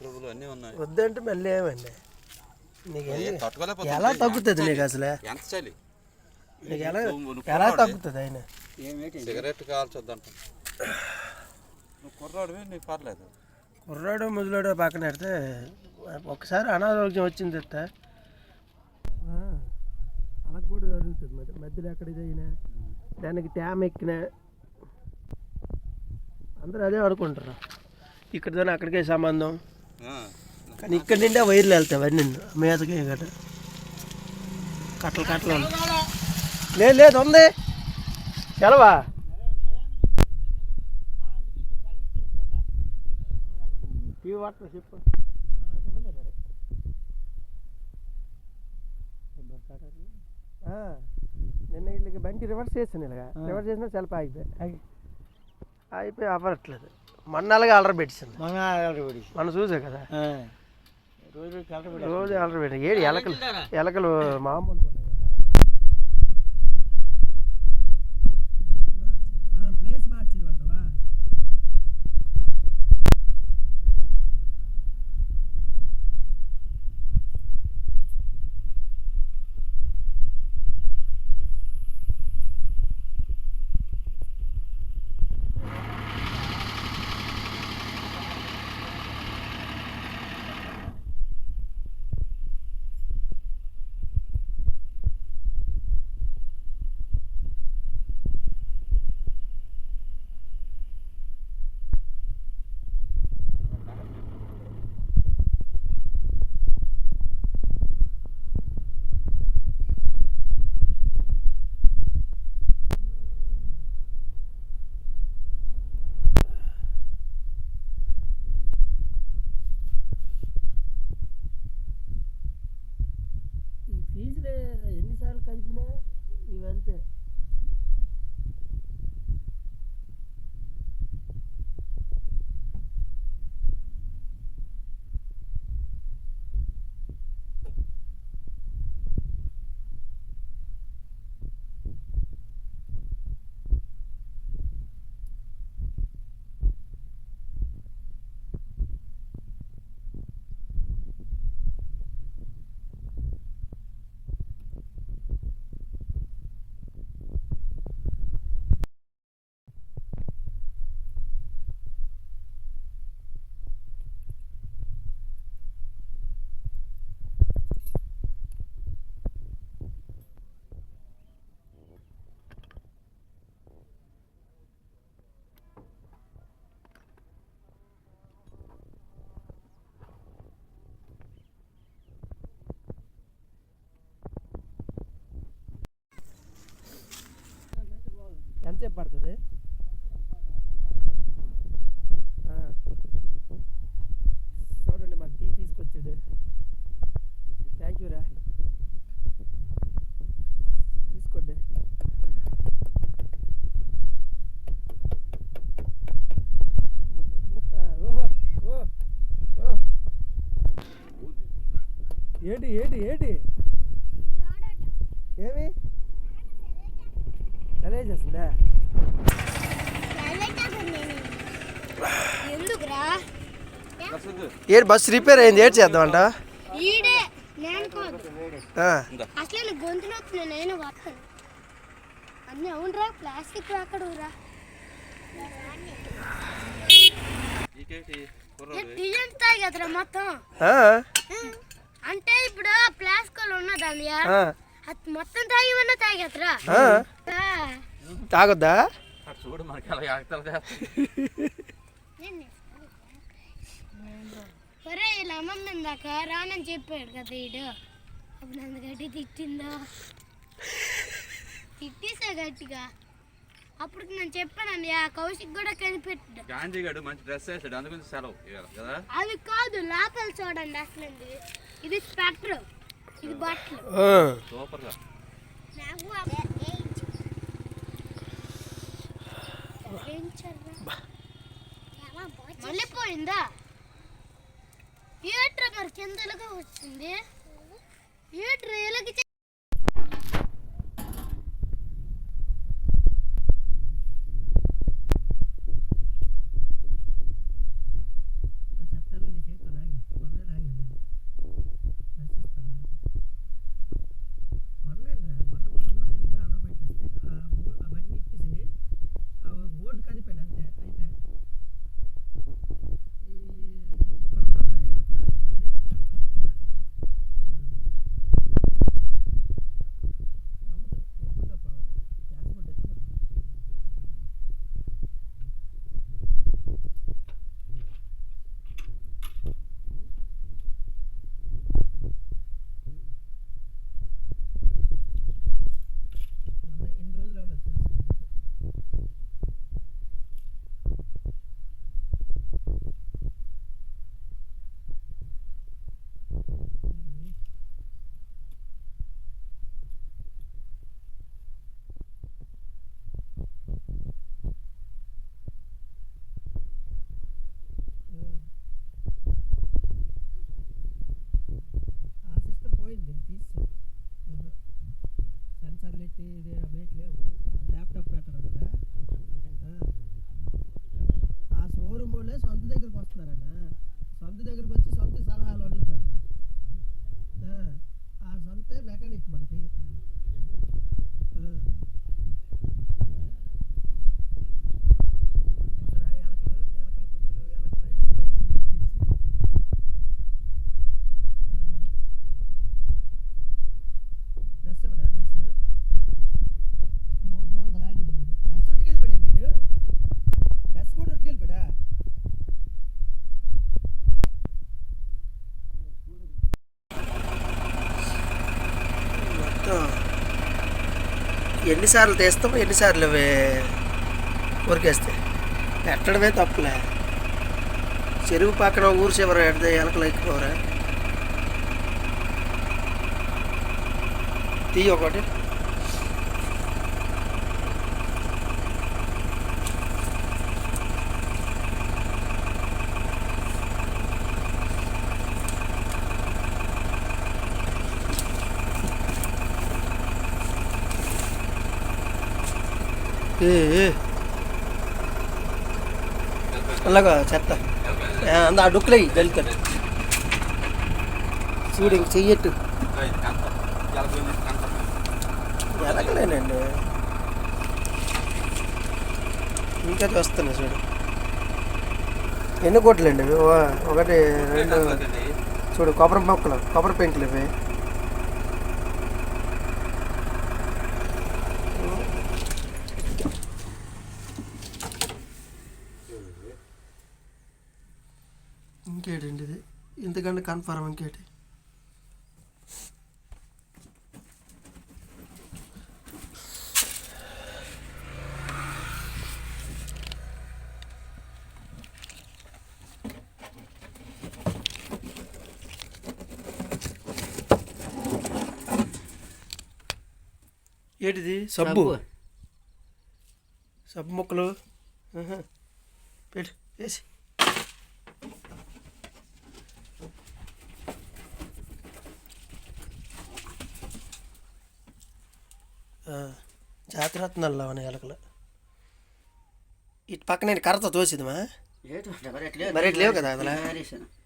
పురుగులు అన్నీ ఉన్నాయి. వద్దంటే మళ్ళీ ఏమండి? నీకు. ఎలా తగ్గుతుంది నీకు అసలు? ఎంత చలి? నీకు ఎలా ఎలా. తగ్గుతుంది ఆయన? సిగరెట్ కాల్చొద్దంట. నువ్వు కుర్రాడివి? నీకు పర్లేదు. కుర్రాడు ముసలాడు పక్కన పెడితే ఒకసారి అనారోగ్యం వచ్చింది ఎత్త అలా కూడా జరుగుతుంది. మధ్య మధ్యలో ఎక్కడ ఇదైనా దానికి ట్యామ్ ఎక్కిన. అందరూ అదే అనుకుంటారు ఇక్కడితో అక్కడికే సంబంధం. కానీ ఇక్కడి నుండే వైర్లు వెళ్తాయి అవన్నీ. మీదకి గట కట్టలు కట్టలు. లేదు లేదు ఉంది. సెలవా చెప్పు. నిన్న వీళ్ళకి బండి రివర్స్ చేసాను ఇలాగా. రివర్స్ చేసినా సెల్ఫ్ ఆగిపోయి. అయిపోయి అవ్వట్లేదు మొన్న అలాగే ఆర్డర్ పెట్టింది మన ఆడబడి మనం చూసే కదా. రోజు రోజు ఆర్డర్ పెట్టి ఏడు ఎలకలు ఎలకలు మామూలు साल करीब इवेंट है ఎంతసేపు పడుతుంది. చూడండి మాకు టీ తీసుకొచ్చాడు థ్యాంక్ యూ రా. తీసుకోండి. ఏంటి ఏంటి ఏంటి? ఏమి? ఏంటి బస్సు రిపేర్ అయింది. ఏడు చేద్దామంట? ఈడే నేను కాదు అసలు నేను వస్తాను అన్నీ అవునరా ప్లాస్టిక్ అక్కడ డిజైన్ తాయి కదరా మొత్తం? అంటే ఇప్పుడు ప్లాస్టిక్ ఉన్నదండి అది మొత్తం తాగి ఉన్న తాగి కదరా తాగొద్దా? చూడు మనకి అలా సరే ఇలా అమ్మమ్మ ఇందాక రానని చెప్పాడు కదా ఈడు. అప్పుడు నన్ను గట్టి తిట్టిందో? తిట్టేసా గట్టిగా. అప్పుడు నేను చెప్పానండి ఆ కౌశిక్ కూడా కనిపెట్టాడు. గాంధీ గడు మంచి డ్రెస్ వేసాడు అందుకని సెలవు కదా? అవి కాదు లోపల చూడండి అసలు ఇది స్పెక్టర్ ఇది బట్టలు. సూపర్గా మళ్ళీ పోయిందా? ఏట్రా మరి కిందలుగా వచ్చింది? ఏట్రా ఎలాగ ಲ್ಯಾಪ್ಟಾಪ್ ಯಾವ ಥರ ఎన్నిసార్లు తీస్తాం ఎన్నిసార్లు అవి కొరికేస్తే. పెట్టడమే తప్పులే. చెరువు పక్కన ఊరు చివర ఎడితే ఎలకలు ఎక్కిపోరా తీ ఒకటి. అలాగా చెత్త. అంద ఆ డొక్కులే చూడు ఇంక చెయ్యట్టు. ఎలకలేనండి ఇంకా చూస్తున్నా చూడు. ఎన్ని కోట్లండి ఒకటి రెండు. చూడు కొబ్బరి మొక్కలు కొబ్బరి పెంకులు ఇవి ఇంకేటండి ఇది? ఇంతకంటే కన్ఫర్మ్ ఇంకేటి? ఏంటిది? సబ్బు. సబ్బు ముక్కలు. పెట్టు వేసి. జాతిరత్నాలు అవన్నీ ఎలకలు. ఇటు పక్కన కర్రతో తోసిదమా మరి లేవు. కదా మారేసాను.